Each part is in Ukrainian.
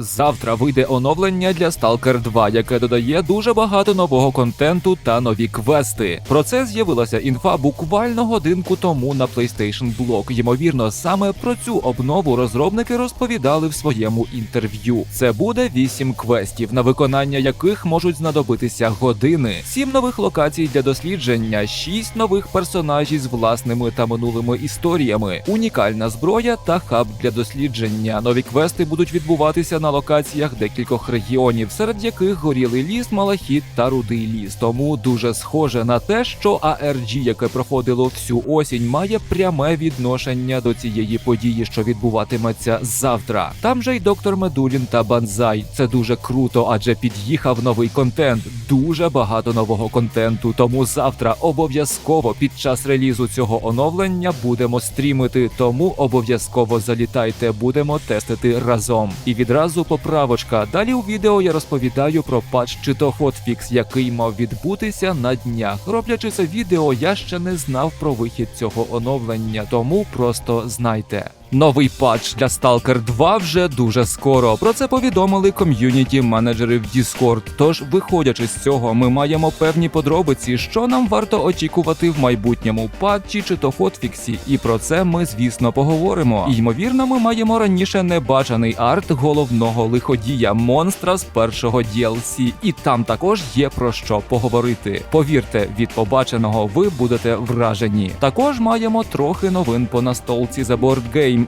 Завтра вийде оновлення для Stalker 2, яке додає дуже багато нового контенту та нові квести. Про це з'явилася інфа буквально годинку тому на PlayStation Blog. Ймовірно, саме про цю обнову розробники розповідали в своєму інтерв'ю. Це буде 8 квестів, на виконання яких можуть знадобитися години, 7 нових локацій для дослідження, 6 нових персонажів з власними та минулими історіями, унікальна зброя та хаб для дослідження. Нові квести будуть відбуватися на локаціях декількох регіонів, серед яких горілий ліс, малахіт та рудий ліс. Тому дуже схоже на те, що ARG, яке проходило всю осінь, має пряме відношення до цієї події, що відбуватиметься завтра. Там же й доктор Медулін та Банзай. Це дуже круто, адже під'їхав новий контент. Дуже багато нового контенту. Тому завтра обов'язково під час релізу цього оновлення будемо стрімити. Тому обов'язково залітайте, будемо тестити разом. І відразу поправочка. Далі у відео я розповідаю про патч чи то хотфікс, який мав відбутися на днях. Роблячи це відео, я ще не знав про вихід цього оновлення, тому просто знайте. Новий патч для Stalker 2 вже дуже скоро. Про це повідомили ком'юніті менеджери в Discord. Тож, виходячи з цього, ми маємо певні подробиці, що нам варто очікувати в майбутньому патчі чи то хотфіксі. І про це ми, звісно, поговоримо. І, ймовірно, ми маємо раніше небачений арт головного лиходія монстра з першого DLC. І там також є про що поговорити. Повірте, від побаченого ви будете вражені. Також маємо трохи новин по настолці The Board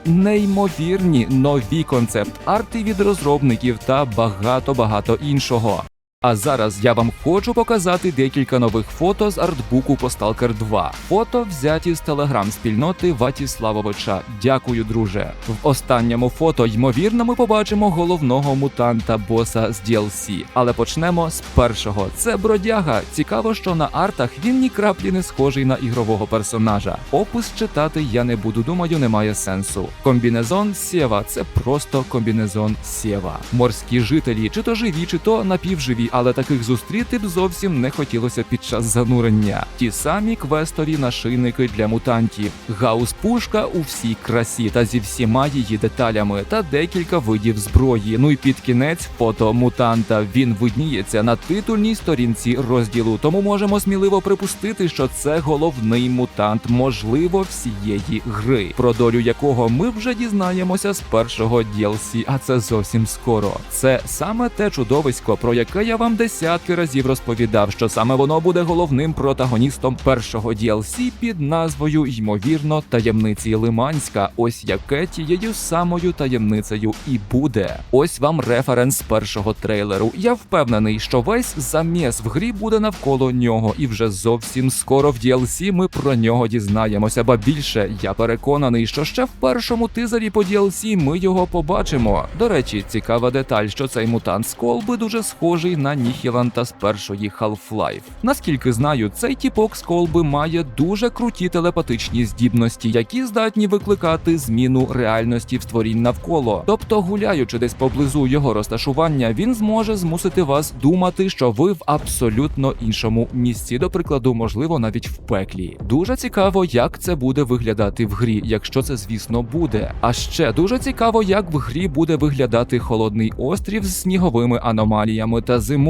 Неймовірні нові концепт-арти від розробників та багато багато іншого. А зараз я вам хочу показати декілька нових фото з артбуку по Stalker 2. Фото взяті з телеграм-спільноти Ватіславовича. Дякую, друже. В останньому фото, ймовірно, ми побачимо головного мутанта боса з DLC. Але почнемо з першого. Це бродяга. Цікаво, що на артах він ні краплі не схожий на ігрового персонажа. Опис читати я не буду, думаю, немає сенсу. Комбінезон Сєва це просто комбінезон Сєва. Морські жителі, чи то живі, чи то напівживі, але таких зустріти б зовсім не хотілося під час занурення. Ті самі квестові нашийники для мутантів, гаус-пушка у всій красі та зі всіма її деталями, та декілька видів зброї. Ну і під кінець фото мутанта. Він видніється на титульній сторінці розділу, тому можемо сміливо припустити, що це головний мутант, можливо, всієї гри, про долю якого ми вже дізнаємося з першого DLC, а це зовсім скоро. Це саме те чудовисько, про яке я вам десятки разів розповідав, що саме воно буде головним протагоністом першого DLC під назвою ймовірно таємниці Лиманська. Ось яке тією самою таємницею і буде. Ось вам референс першого трейлеру. Я впевнений, що весь заміс в грі буде навколо нього, і вже зовсім скоро в DLC ми про нього дізнаємося. Ба більше я переконаний, що ще в першому тизері по DLC ми його побачимо. До речі, цікава деталь, що цей мутант з колби дуже схожий на Ніхіланта з першої Half-Life. Наскільки знаю, цей тіпок з колби має дуже круті телепатичні здібності, які здатні викликати зміну реальності в створінь навколо. Тобто, гуляючи десь поблизу його розташування, він зможе змусити вас думати, що ви в абсолютно іншому місці, до прикладу, можливо, навіть в пеклі. Дуже цікаво, як це буде виглядати в грі, якщо це, звісно, буде. А ще дуже цікаво, як в грі буде виглядати холодний острів з сніговими аномаліями та зимою.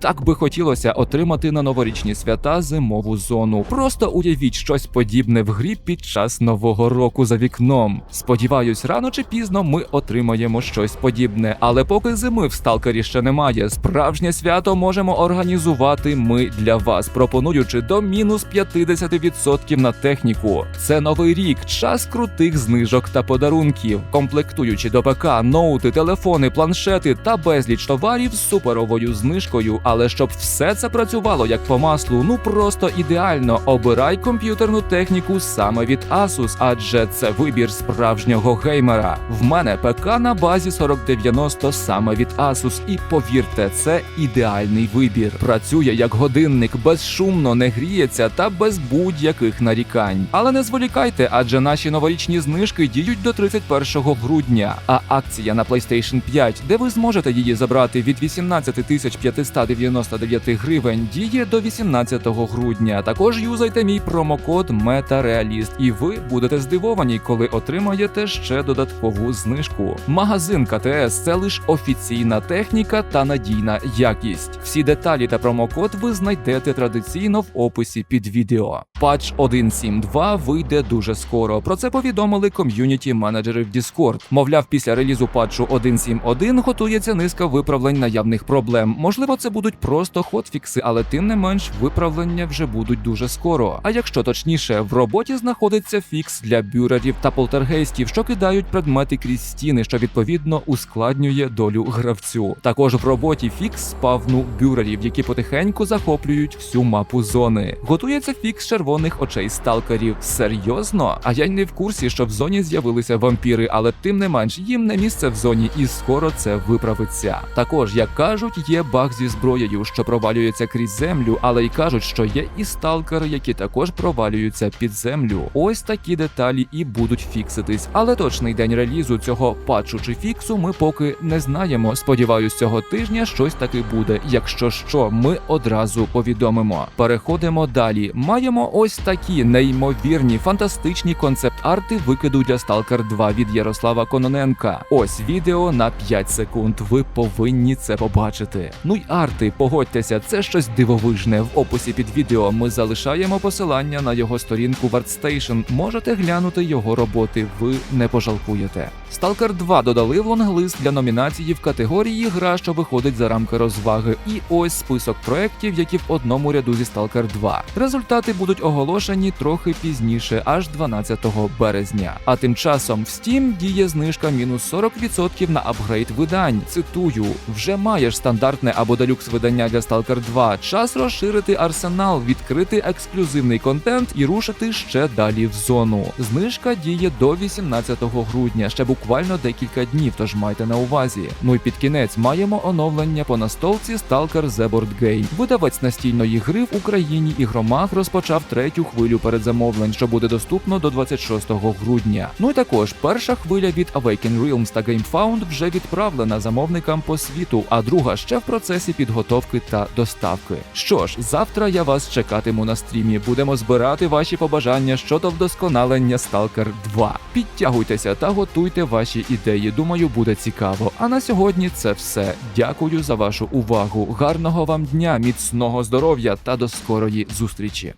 Так би хотілося отримати на новорічні свята зимову зону. Просто уявіть щось подібне в грі під час нового року за вікном. Сподіваюсь, рано чи пізно ми отримаємо щось подібне. Але поки зими в сталкері ще немає, справжнє свято можемо організувати ми для вас, пропонуючи до мінус 50% на техніку. Це новий рік, час крутих знижок та подарунків, комплектуючи до ПК, ноути, телефони, планшети та безліч товарів з суперовою знижкою. Але щоб все це працювало як по маслу, ну просто ідеально обирай комп'ютерну техніку саме від Asus, адже це вибір справжнього геймера. В мене ПК на базі 4090 саме від Asus, і повірте, це ідеальний вибір. Працює як годинник, безшумно не гріється та без будь-яких нарікань. Але не зволікайте, адже наші новорічні знижки діють до 31 грудня. А акція на PlayStation 5, де ви зможете її забрати від 18 тисяч 599 гривень діє до 18 грудня. Також юзайте мій промокод MetaRealist і ви будете здивовані, коли отримаєте ще додаткову знижку. Магазин КТС це лише офіційна техніка та надійна якість. Всі деталі та промокод ви знайдете традиційно в описі під відео. Патч 1.7.2 вийде дуже скоро. Про це повідомили ком'юніті менеджери в Discord. Мовляв, після релізу патчу 1.7.1 готується низка виправлень наявних проблем. Можливо, це будуть просто хотфікси, але тим не менш виправлення вже будуть дуже скоро. А якщо точніше, в роботі знаходиться фікс для бюрерів та полтергейстів, що кидають предмети крізь стіни, що відповідно ускладнює долю гравцю. Також в роботі фікс спавну бюрерів, які потихеньку захоплюють всю мапу зони. Готується фікс червоних очей сталкерів. Серйозно? А я й не в курсі, що в зоні з'явилися вампіри, але тим не менш їм не місце в зоні, і скоро це виправиться. Також, як кажуть, є баг зі зброєю, що провалюється крізь землю, але й кажуть, що є і сталкери, які також провалюються під землю. Ось такі деталі і будуть фікситись. Але точний день релізу цього патчу чи фіксу ми поки не знаємо. Сподіваюсь, цього тижня щось таки буде. Якщо що, ми одразу повідомимо. Переходимо далі. Маємо ось такі неймовірні, фантастичні концепт-арти викиду для Stalker 2 від Ярослава Кононенка. Ось відео на 5 секунд. Ви повинні це побачити. Ну й арти, погодьтеся, це щось дивовижне. В описі під відео ми залишаємо посилання на його сторінку в ArtStation. Можете глянути його роботи, ви не пожалкуєте. Stalker 2 додали в лонглист для номінації в категорії Гра, що виходить за рамки розваги. І ось список проєктів, які в одному ряду зі Stalker 2. Результати будуть оголошені трохи пізніше, аж 12 березня. А тим часом в Steam діє знижка мінус 40% на апгрейд видань. Цитую: вже маєш стандартне або делюкс видання для Stalker 2. Час розширити арсенал, відкрити ексклюзивний контент і рушити ще далі в зону. Знижка діє до 18 грудня, ще буквально декілька днів, тож майте на увазі. Ну і під кінець маємо оновлення по настолці Stalker The Board Game. Видавець настільної гри в Україні ігромаг розпочав третю хвилю передзамовлень, що буде доступно до 26 грудня. Ну і також перша хвиля від Awaken Realms та GameFound вже відправлена замовникам по світу, а друга ще в процесі підготовки та доставки. Що ж, завтра я вас чекатиму на стрімі. Будемо збирати ваші побажання щодо вдосконалення Stalker 2. Підтягуйтеся та готуйте ваші ідеї. Думаю, буде цікаво. А на сьогодні це все. Дякую за вашу увагу. Гарного вам дня, міцного здоров'я та до скорої зустрічі.